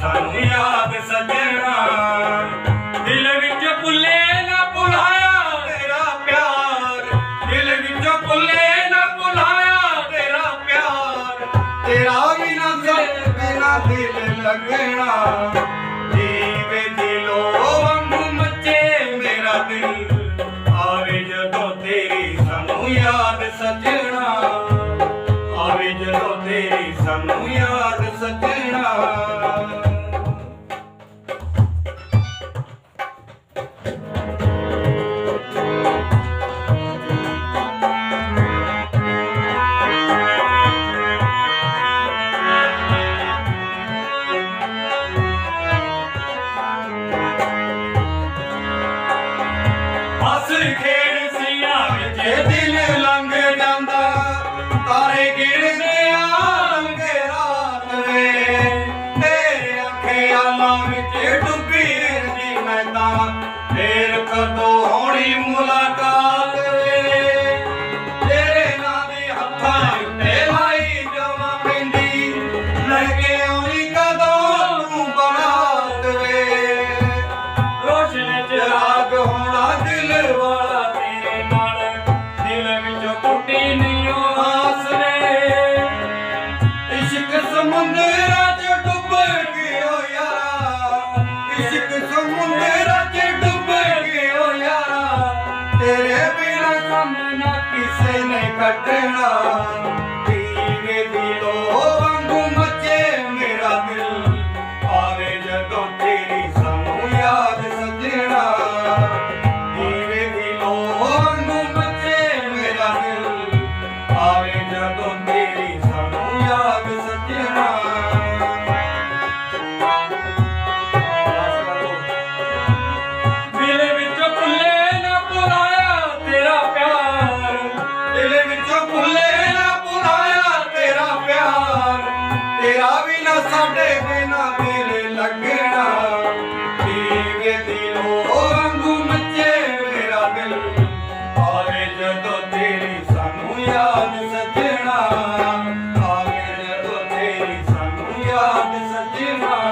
ਸਾਨੂੰ ਯਾਦ ਸਜਣਾ। ਦਿਲ ਵਿੱਚ ਭੁੱਲੇ ਨਾ ਭੁਲਾਇਆ ਤੇਰਾ ਪਿਆਰ। ਦਿਲ ਵਿੱਚ ਭੁੱਲੇ ਨਾ ਭੁਲਾਇਆ ਤੇਰਾ ਪਿਆਰ। ਤੇਰਾ ਵੀ ਨਾ ਦਿਲ ਮੇਰਾ ਦਿਲ ਲੱਗਣਾ। ਦੀਵੇ ਸਾਨੂੰ ਯਾਦ ਸਜਣਾ। ਆਵੇ ਜਦੋਂ ਤੇਰੀ ਸਾਨੂੰ ਯਾਦ ਸਜਣਾ। ਹੋਣਾ ਦਿਲ ਵਾਲਾ ਤੇਰੇ ਨਾਲ। ਦਿਲ ਵਿੱਚੋਂ ਟੁੱਟੀ ਨਹੀਂ ਉਹ ਆਸ ਵੇ। ਇਸ਼ਕ ਸਮੁੰਦਰਾਂ 'ਚ ਡੁੱਬ ਗਿਓ ਯਾਰਾ। ਇਸ਼ਕ ਸਮੁੰਦਰਾਂ 'ਚ ਡੁੱਬ ਗਿਓ ਯਾਰਾ। ਤੇਰੇ ਬਿਨਾ ਕੰਮ ਨਾ ਕਿਸੇ ਨੇ ਕੱਟਣਾ ਸਾਡੇ ਬਿਨਾ ਦਿਲ ਲੱਗਣਾ। ਦੀਵੇ ਦੀ ਲੋ ਵਾਂਗੂ ਮੱਚੇ ਮੇਰਾ ਦਿਲ। ਆਵੇ ਜਦੋਂ ਤੇਰੀ ਸਾਨੂੰ ਯਾਦ ਸਜਣਾ। ਆਵੇ ਜਦੋਂ ਤੇਰੀ ਸਾਨੂੰ ਯਾਦ ਸਜਣਾ।